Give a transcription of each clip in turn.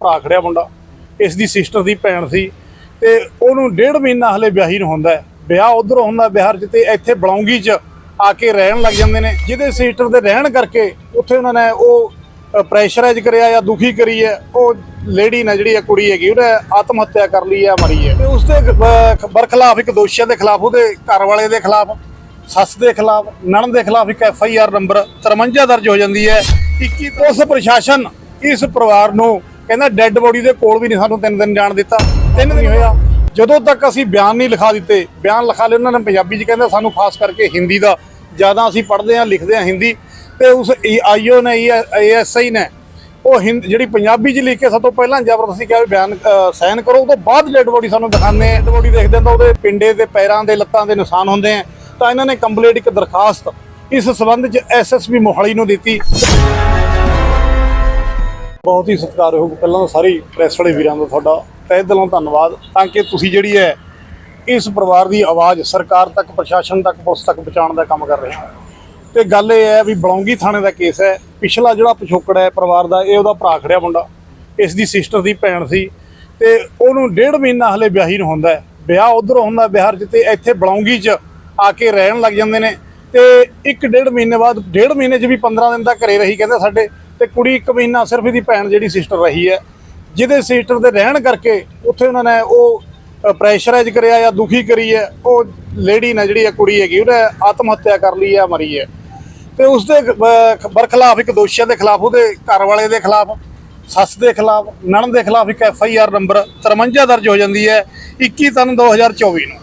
ਭਰਾ ਖੜਿਆ ਮੁੰਡਾ, ਇਸ ਦੀ ਸਿਸਟਰ ਦੀ ਭੈਣ ਸੀ ਤੇ ਉਹਨੂੰ ਡੇਢ ਮਹੀਨਾ ਹਲੇ ਵਿਆਹੀ ਨੂੰ ਹੁੰਦਾ ਵਿਆਹ ਉਧਰ ਹੁੰਦਾ ਬਿਹਾਰ 'ਚ ਤੇ ਇੱਥੇ ਬਲੌਂਗੀ 'ਚ ਆ ਕੇ ਰਹਿਣ ਲੱਗ ਜਾਂਦੇ ਨੇ, ਜਿਹਦੇ ਸਿਸਟਰ ਦੇ ਰਹਿਣ ਕਰਕੇ ਉੱਥੇ ਉਹਨਾਂ ਨੇ ਉਹ ਪ੍ਰੈਸ਼ਰਾਈਜ਼ ਕਰਿਆ ਜਾਂ ਦੁਖੀ ਕਰੀ ਹੈ, ਉਹ ਲੇਡੀ ਨੇ ਜਿਹੜੀ ਆ ਕੁੜੀ ਹੈਗੀ, ਉਹਨੇ ਆਤਮ ਹੱਤਿਆ ਕਰ ਲਈ ਹੈ ਮਰੀ ਹੈ। ਤੇ ਉਸ ਦੇ ਬਰਖਲਾਫ ਇੱਕ ਦੋਸ਼ੀਆਂ ਦੇ ਖਿਲਾਫ, ਉਹਦੇ ਘਰ ਵਾਲੇ ਦੇ ਖਿਲਾਫ, ਸੱਸ ਦੇ ਖਿਲਾਫ, ਨਣਦ ਦੇ ਖਿਲਾਫ ਇੱਕ ਐਫ ਆਈ ਆਰ ਨੰਬਰ 53 ਦਰਜ ਹੋ ਜਾਂਦੀ ਹੈ। 21 ਉਸ ਪ੍ਰਸ਼ਾਸਨ ਇਸ ਪਰਿਵਾਰ ਨੂੰ ਕਹਿੰਦਾ ਡੈੱਡ ਬੋਡੀ ਦੇ ਕੋਲ ਵੀ ਨਹੀਂ ਸਾਨੂੰ ਤਿੰਨ ਦਿਨ ਜਾਣ ਦਿੱਤਾ। ਤਿੰਨ ਦਿਨ ਹੋਇਆ। ਜਦੋਂ ਤੱਕ ਅਸੀਂ ਬਿਆਨ ਨਹੀਂ ਲਿਖਾ ਦਿੱਤੇ, ਬਿਆਨ ਲਿਖਾ ਲਏ ਉਹਨਾਂ ਨੇ ਪੰਜਾਬੀ 'ਚ ਕਹਿੰਦਾ ਸਾਨੂੰ ਖਾਸ ਕਰਕੇ ਹਿੰਦੀ ਦਾ, ਜ਼ਿਆਦਾ ਅਸੀਂ ਪੜ੍ਹਦੇ ਹਾਂ, ਲਿਖਦੇ ਹਾਂ ਹਿੰਦੀ। ਤੇ ਉਸ ਆਈਓ ਨੇ ਏਐਸਆਈ ਨੇ, ਉਹ ਹਿੰਦ ਜਿਹੜੀ ਪੰਜਾਬੀ 'ਚ ਲਿਖ ਕੇ ਸਭ ਤੋਂ ਪਹਿਲਾਂ ਜ਼ਬਰਦਸਤੀ ਕਿਹਾ ਵੀ ਬਿਆਨ ਸਾਈਨ ਕਰੋ ਉਹ ਤੋਂ ਬਾਅਦ ਡੈੱਡ ਬੋਡੀ ਸਾਨੂੰ ਦਿਖਾਉਂਦੇ ਆ ਬੋਡੀ ਦੇਖਦੇ ਹਾਂ ਤਾਂ ਉਹਦੇ ਪਿੰਡੇ ਦੇ ਪੈਰਾਂ ਦੇ ਲੱਤਾਂ ਦੇ ਨਿਸ਼ਾਨ ਹੁੰਦੇ ਆ। ਤਾਂ ਇਹਨਾਂ ਨੇ ਕੰਪਲੀਟ ਇੱਕ ਦਰਖਾਸਤ ਇਸ ਸਬੰਧ 'ਚ ਐਸਐਸਪੀ ਮੋਹਾਲੀ ਨੂੰ ਦਿੱਤੀ। ਬਹੁਤ ਹੀ ਸਤਿਕਾਰਯੋਗ ਪਹਿਲਾਂ ਤਾਂ ਸਾਰੀ ਪ੍ਰੈਸ ਵਾਲੇ ਵੀਰਾਂ ਦਾ ਤੁਹਾਡਾ ਤਹਿ ਦਿਲੋਂ ਧੰਨਵਾਦ। ਤਾਂ ਕਿ ਤੁਸੀਂ ਜਿਹੜੀ ਹੈ, ਇਸ ਪਰਿਵਾਰ ਦੀ ਆਵਾਜ਼ ਸਰਕਾਰ ਤੱਕ, ਪ੍ਰਸ਼ਾਸਨ ਤੱਕ, ਪੁਲਿਸ ਤੱਕ ਪਹੁੰਚਾਉਣ ਦਾ ਕੰਮ ਕਰ ਰਹੇ ਹੋ। ਤੇ ਗੱਲ ਇਹ ਹੈ ਵੀ ਬਲੌਂਗੀ ਥਾਣੇ ਦਾ ਕੇਸ ਹੈ। ਪਿਛਲਾ ਜਿਹੜਾ ਪਿਛੋਕੜ ਹੈ ਪਰਿਵਾਰ ਦਾ, ਇਹ ਉਹਦਾ ਭਰਾ ਖੜਿਆ ਮੁੰਡਾ। ਇਸ ਦੀ ਸਿਸਟਰ ਦੀ ਭੈਣ ਸੀ। ਤੇ ਉਹਨੂੰ ਡੇਢ ਮਹੀਨਾ ਹਲੇ ਵਿਆਹੀ ਨੂੰ ਹੁੰਦਾ ਵਿਆਹ ਉਧਰ ਹੁੰਦਾ ਬਿਹਾਰ 'ਚ ਤੇ ਇੱਥੇ ਬਲੌਂਗੀ 'ਚ ਆ ਕੇ ਰਹਿਣ ਲੱਗ ਜਾਂਦੇ ਨੇ। ਤੇ ਇੱਕ ਡੇਢ ਮਹੀਨੇ ਬਾਅਦ, ਡੇਢ ਮਹੀਨੇ 'ਚ ਵੀ 15 ਦਿਨ ਦਾ ਘਰੇ ਰਹੀ ਕਹਿੰਦੇ ਸਾਡੇ। ਤੇ ਕੁੜੀ ਇੱਕ ਮਹੀਨਾ ਸਿਰਫ ਇਹਦੀ ਭੈਣ ਜਿਹੜੀ ਸਿਸਟਰ ਰਹੀ ਹੈ, ਜਿਹਦੇ ਸਿਸਟਰ ਦੇ ਰਹਿਣ ਕਰਕੇ ਉੱਥੇ ਉਹਨਾਂ ਨੇ ਉਹ ਪ੍ਰੈਸ਼ਰਾਈਜ਼ ਕਰਿਆ ਜਾਂ ਦੁਖੀ ਕਰੀ ਹੈ, ਉਹ ਲੇਡੀ ਨੇ ਜਿਹੜੀ ਆ ਕੁੜੀ ਹੈਗੀ, ਉਹਨੇ ਆਤਮ ਹੱਤਿਆ ਕਰ ਲਈ ਹੈ ਮਰੀ ਹੈ। ਤੇ ਉਸ ਦੇ ਬ- ਬਰਖਲਾਫ ਇੱਕ ਦੋਸ਼ੀਆਂ ਦੇ ਖਿਲਾਫ, ਉਹਦੇ ਘਰ ਵਾਲੇ ਦੇ ਖਿਲਾਫ, ਸੱਸ ਦੇ ਖਿਲਾਫ, ਨਣਦ ਦੇ ਖਿਲਾਫ ਇੱਕ ਐਫ ਆਈ ਆਰ ਨੰਬਰ 53 ਦਰਜ ਹੋ ਜਾਂਦੀ ਹੈ 21 ਤਿੰਨ 2024 ਨੂੰ।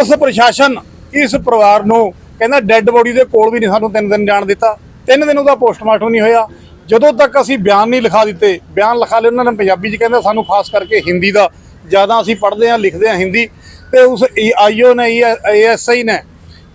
ਉਸ ਪ੍ਰਸ਼ਾਸਨ ਇਸ ਪਰਿਵਾਰ ਨੂੰ ਕਹਿੰਦਾ ਡੈੱਡ ਬੋਡੀ ਦੇ ਕੋਲ ਵੀ ਨਹੀਂ ਸਾਨੂੰ ਤਿੰਨ ਦਿਨ ਜਾਣ ਦਿੱਤਾ। ਤਿੰਨ ਦਿਨ ਉਹਦਾ ਪੋਸਟਮਾਰਟਮ ਨਹੀਂ ਹੋਇਆ। ਜਦੋਂ ਤੱਕ ਅਸੀਂ ਬਿਆਨ ਨਹੀਂ ਲਿਖਾ ਦਿੱਤੇ, ਬਿਆਨ ਲਿਖਾ ਲਏ, ਉਹਨਾਂ ਨੇ ਪੰਜਾਬੀ 'ਚ ਕਹਿੰਦਾ ਸਾਨੂੰ ਖਾਸ ਕਰਕੇ ਹਿੰਦੀ ਦਾ, ਜ਼ਿਆਦਾ ਅਸੀਂ ਪੜ੍ਹਦੇ ਹਾਂ, ਲਿਖਦੇ ਹਾਂ ਹਿੰਦੀ, ਤੇ ਉਸ ਆਈਓ ਨੇ ਏਐਸਆਈ ਨੇ,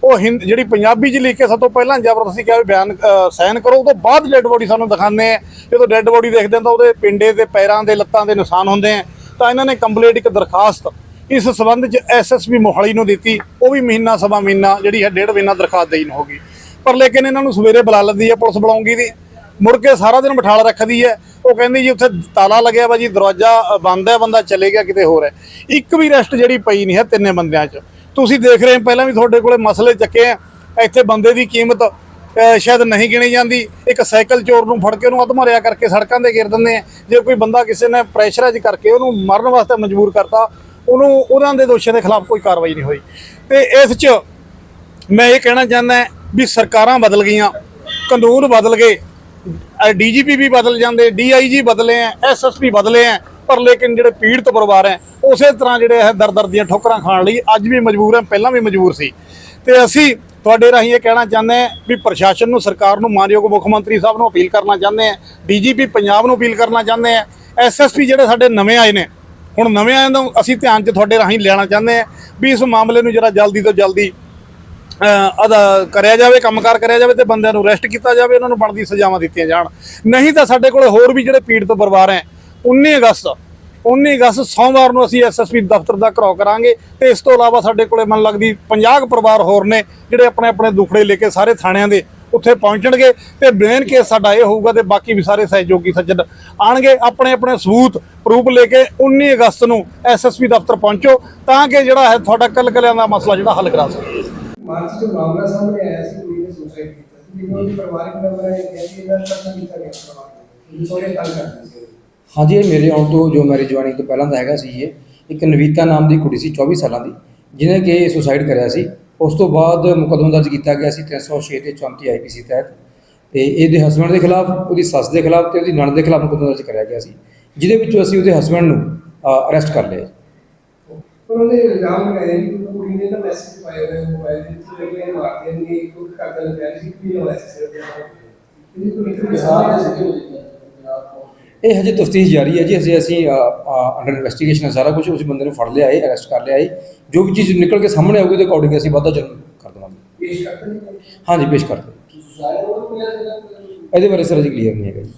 ਉਹ ਹਿੰਦ ਜਿਹੜੀ ਪੰਜਾਬੀ 'ਚ ਲਿਖ ਕੇ ਸਭ ਤੋਂ ਪਹਿਲਾਂ ਜ਼ਬਰਦਸਤੀ ਕਿਹਾ ਵੀ ਬਿਆਨ ਸਾਈਨ ਕਰੋ, ਉਹ ਤੋਂ ਬਾਅਦ ਡੈੱਡ ਬੋਡੀ ਸਾਨੂੰ ਦਿਖਾਉਂਦੇ ਆ। ਜਦੋਂ ਡੈੱਡ ਬੋਡੀ ਦੇਖਦੇ ਹਾਂ ਤਾਂ ਉਹਦੇ ਪਿੰਡੇ ਤੇ ਪੈਰਾਂ ਦੇ ਲੱਤਾਂ ਦੇ ਨਿਸ਼ਾਨ ਹੁੰਦੇ ਆ। ਤਾਂ ਇਹਨਾਂ ਨੇ ਕੰਪਲੀਟ ਇੱਕ ਦਰਖਾਸਤ ਇਸ ਸਬੰਧ 'ਚ ਐਸਐਸਪੀ ਮੋਹਾਲੀ ਨੂੰ ਦਿੱਤੀ। ਉਹ ਵੀ ਮਹੀਨਾ, ਸਵਾ ਮਹੀਨਾ, ਜਿਹੜੀ ਹੈ, ਡੇਢ ਮਹੀਨਾ ਦਰਖਾਸਤ ਦੇਣ ਹੋਗੀ ਪਰ ਲੇਕਿਨ ਇਹਨਾਂ ਨੂੰ ਸਵੇਰੇ ਬੁਲਾ ਲੈਂਦੀ ਹੈ ਪੁਲਿਸ ਬੁਲਾਉਂਗੀ ਦੀ ਮੁੜ ਕੇ ਸਾਰਾ ਦਿਨ ਬਿਠਾਲ ਰੱਖਦੀ ਹੈ। ਉਹ ਕਹਿੰਦੀ ਜੀ ਉੱਥੇ ਤਾਲਾ ਲੱਗਿਆ ਵਾ ਜੀ, ਦਰਵਾਜ਼ਾ ਬੰਦ ਹੈ, ਬੰਦਾ ਚਲੇ ਗਿਆ ਕਿਤੇ ਹੋਰ ਹੈ। ਇੱਕ ਵੀ ਰੈਸਟ ਜਿਹੜੀ ਪਈ ਨਹੀਂ ਹੈ ਤਿੰਨੇ ਬੰਦਿਆਂ 'ਚ। ਤੁਸੀਂ ਦੇਖ ਰਹੇ ਹੋ, ਪਹਿਲਾਂ ਵੀ ਤੁਹਾਡੇ ਕੋਲੇ ਮਸਲੇ ਚੱਕੇ ਆ। ਇੱਥੇ ਬੰਦੇ ਦੀ ਕੀਮਤ ਸ਼ਾਇਦ ਨਹੀਂ ਗਿਣੀ ਜਾਂਦੀ। ਇੱਕ ਸਾਈਕਲ ਚੋਰ ਨੂੰ ਫੜ ਕੇ ਉਹਨੂੰ ਅਧਮਾਰਿਆ ਕਰਕੇ ਸੜਕਾਂ ਤੇ ਗਿਰ ਦਿੰਦੇ ਆ। ਜੇ ਕੋਈ ਬੰਦਾ ਕਿਸੇ ਨੇ ਪ੍ਰੈਸ਼ਰਾਈਜ਼ ਕਰਕੇ ਉਹਨੂੰ ਮਰਨ ਵਾਸਤੇ ਮਜਬੂਰ ਕਰਤਾ, ਉਹਨੂੰ ਉਹਨਾਂ ਦੇ ਦੋਸ਼ੀਆਂ ਦੇ ਖਿਲਾਫ ਕੋਈ ਕਾਰਵਾਈ ਨਹੀਂ ਹੋਈ। ਤੇ ਇਸ 'ਚ ਮੈਂ ਇਹ ਕਹਿਣਾ ਚਾਹੁੰਦਾ ਵੀ ਸਰਕਾਰਾਂ ਬਦਲ ਗਈਆਂ, ਕਾਨੂੰਨ ਬਦਲ ਗਏ। ਡੀਜੀਪੀ ਵੀ ਬਦਲ ਜਾਂਦੇ, ਡੀਆਈਜੀ ਬਦਲੇ ਆ ਐਸਐਸਪੀ ਬਦਲੇ ਆ ਪਰ ਲੇਕਿਨ ਜਿਹੜੇ ਪੀੜਤ ਪਰਿਵਾਰ ਹੈ ਉਸੇ ਤਰ੍ਹਾਂ ਜਿਹੜੇ ਹੈ ਦਰ ਦਰ ਦੀਆਂ ਠੋਕਰਾਂ ਖਾਣ ਲਈ ਅੱਜ ਵੀ ਮਜਬੂਰ ਹੈ ਪਹਿਲਾਂ ਵੀ ਮਜਬੂਰ ਸੀ। ਤੇ ਅਸੀਂ ਤੁਹਾਡੇ ਰਾਹੀਂ ਇਹ ਕਹਿਣਾ ਚਾਹੁੰਦੇ ਹਾਂ ਵੀ ਪ੍ਰਸ਼ਾਸਨ ਨੂੰ, ਸਰਕਾਰ ਨੂੰ, ਮਾਨਯੋਗ ਮੁੱਖ ਮੰਤਰੀ ਸਾਹਿਬ ਨੂੰ ਅਪੀਲ ਕਰਨਾ ਚਾਹੁੰਦੇ ਆ ਡੀਜੀਪੀ ਪੰਜਾਬ ਨੂੰ ਅਪੀਲ ਕਰਨਾ ਚਾਹੁੰਦੇ ਆ ਐਸਐਸਪੀ ਜਿਹੜੇ ਸਾਡੇ ਨਵੇਂ ਆਏ ਨੇ, ਹੁਣ ਨਵੇਂ ਆਏ ਨੂੰ, ਅਸੀਂ ਧਿਆਨ 'ਚ ਤੁਹਾਡੇ ਰਾਹੀਂ ਲੈਣਾ ਚਾਹੁੰਦੇ ਹਾਂ ਵੀ ਇਸ ਮਾਮਲੇ ਨੂੰ ਜਰਾ ਜਲਦੀ ਤੋਂ ਜਲਦੀ ਅਦਾ ਕਰਿਆ ਜਾਵੇ, ਕੰਮਕਾਰ ਕਰਿਆ ਜਾਵੇ ਤੇ ਬੰਦਿਆਂ ਨੂੰ ਅਰੈਸਟ ਕੀਤਾ ਜਾਵੇ, ਉਹਨਾਂ ਨੂੰ ਬਣਦੀ ਸਜ਼ਾਵਾਂ ਦਿੱਤੀਆਂ ਜਾਣ। ਨਹੀਂ ਤਾਂ ਸਾਡੇ ਕੋਲੇ ਹੋਰ ਵੀ ਜਿਹੜੇ ਪੀੜਤ ਪਰਿਵਾਰ ਹੈ 19 ਅਗਸਤ 19 ਅਗਸਤ ਸੋਮਵਾਰ ਨੂੰ ਅਸੀਂ ਐਸਐਸਪੀ ਦਫ਼ਤਰ ਦਾ ਘਰਾਓ ਕਰਾਂਗੇ ਤੇ ਇਸ ਤੋਂ ਇਲਾਵਾ ਸਾਡੇ ਕੋਲੇ ਮਨ ਲੱਗਦੀ 50 ਕੁ ਪਰਿਵਾਰ ਹੋਰ ਨੇ, ਜਿਹੜੇ ਆਪਣੇ ਆਪਣੇ ਦੁਖੜੇ ਲੈ ਕੇ ਸਾਰੇ ਥਾਣਿਆਂ ਦੇ ਉੱਥੇ ਪਹੁੰਚਣਗੇ ਤੇ ਮੇਨ ਕੇਸ ਸਾਡਾ ਇਹ ਹੋਊਗਾ ਤੇ ਬਾਕੀ ਵੀ ਸਾਰੇ ਸਹਿਯੋਗੀ ਸੱਜਣ ਆਣਗੇ, ਆਪਣੇ ਆਪਣੇ ਸਬੂਤ ਪ੍ਰੂਫ ਲੈ ਕੇ 19 ਅਗਸਤ ਨੂੰ ਐਸਐਸਪੀ ਦਫ਼ਤਰ ਪਹੁੰਚੋ ਤਾਂ ਕਿ ਜਿਹੜਾ ਹੈ ਤੁਹਾਡਾ ਕੱਲ ਕਲਿਆਂ ਦਾ ਮਸਲਾ ਜਿਹੜਾ ਹੱਲ ਕਰਾ ਸਕੇ ਮਾਰਚ ਚ ਮਾਮਲਾ ਸਾਹਮਣੇ ਆਇਆ ਸੀ ਕੁੜੀ ਨੇ ਸੁਸਾਈਡ ਕੀਤਾ ਸੀ। ਲੇਕਿਨ ਉਹਦੀ ਪਰਿਵਾਰਕ ਮੈਂਬਰ ਹੈ ਕਿ ਇਹ ਇਹਨਾਂ ਦਾ ਨਹੀਂ ਕਰਿਆ ਪਰਿਵਾਰ ਨੇ। ਸੋਰੇ ਤੰਗ ਕਰਦੇ ਸੀ। ਹਾਂਜੀ, ਇਹ ਮੇਰੇ ਆਉਣ ਤੋਂ ਜੋ ਮੈਰਿਜ ਜੁਆਇਨਿੰਗ ਤੋਂ ਪਹਿਲਾਂ ਦਾ ਹੈਗਾ ਸੀ ਇਹ। ਇੱਕ ਨਵੀਤਾ ਨਾਮ ਦੀ ਕੁੜੀ ਸੀ 24 ਸਾਲਾਂ ਦੀ, ਜਿਹਨੇ ਕਿ ਸੁਸਾਈਡ ਕਰਿਆ ਸੀ। ਉਸ ਤੋਂ ਬਾਅਦ ਮੁਕੱਦਮਾ ਦਰਜ ਕੀਤਾ ਗਿਆ ਸੀ 306 ਤੇ 34 ਆਈਪੀਸੀ ਤਹਿਤ। ਤੇ ਇਹਦੇ ਹਸਬੰਡ ਦੇ ਖਿਲਾਫ, ਉਹਦੀ ਸੱਸ ਦੇ ਖਿਲਾਫ ਤੇ ਉਹਦੀ ਨਣਦ ਦੇ ਖਿਲਾਫ ਮੁਕੱਦਮਾ ਦਰਜ ਕਰਿਆ ਗਿਆ ਸੀ, ਜਿਹਦੇ ਵਿੱਚੋਂ ਅਸੀਂ ਉਹਦੇ ਹਸਬੰਡ ਨੂੰ ਅਰੈਸਟ ਕਰ ਲਿਆ ਪਰ ਉਹਨੇ ਇਲਜ਼ਾਮ ਲਗਾਇਆ ਕਿ ਕੁੜੀ ਨੇ ਤਾਂ ਮੈਸੇਜ ਪਾਇਆ ਹੋਇਆ ਮੋਬਾਈਲ ਦੇ ਉੱਤੇ ਕਿ ਇਹ ਮਾਰਦੇ ਨੇ ਕੋਈ ਕਰਦਾ ਲੱਗਿਆ ਸੀ ਕਿ ਉਹ ਮੈਸੇਜ ਸੀ। ਇਹ ਹਜੇ ਤਫਤੀਸ਼ ਜਾਰੀ ਹੈ ਜੀ ਅਸੀਂ ਅਸੀਂ ਅੰਡਰ ਇਨਵੈਸਟੀਗੇਸ਼ਨ ਸਾਰਾ ਕੁਝ ਉਸ ਬੰਦੇ ਨੂੰ ਫੜ ਲਿਆ ਹੈ ਅਰੈਸਟ ਕਰ ਲਿਆ ਹੈ। ਜੋ ਵੀ ਚੀਜ਼ ਨਿਕਲ ਕੇ ਸਾਹਮਣੇ ਆਊਗੀ ਉਹਦੇ ਅਕੋਰਡਿੰਗ ਅਸੀਂ ਵਾਧਾ ਜਰੂਰ ਕਰ ਦੇਵਾਂਗੇ। ਕਰਦੇ ਹਾਂਜੀ ਪੇਸ਼ ਕਰ ਦਿਓ ਸੁਸਾਈਡ ਉਹ ਮਿਲਿਆ ਸੀਗਾ ਇਹਦੇ ਬਾਰੇ ਸਰ ਜੀ ਕਲੀਅਰ ਨਹੀਂ ਹੈਗਾ ਜੀ।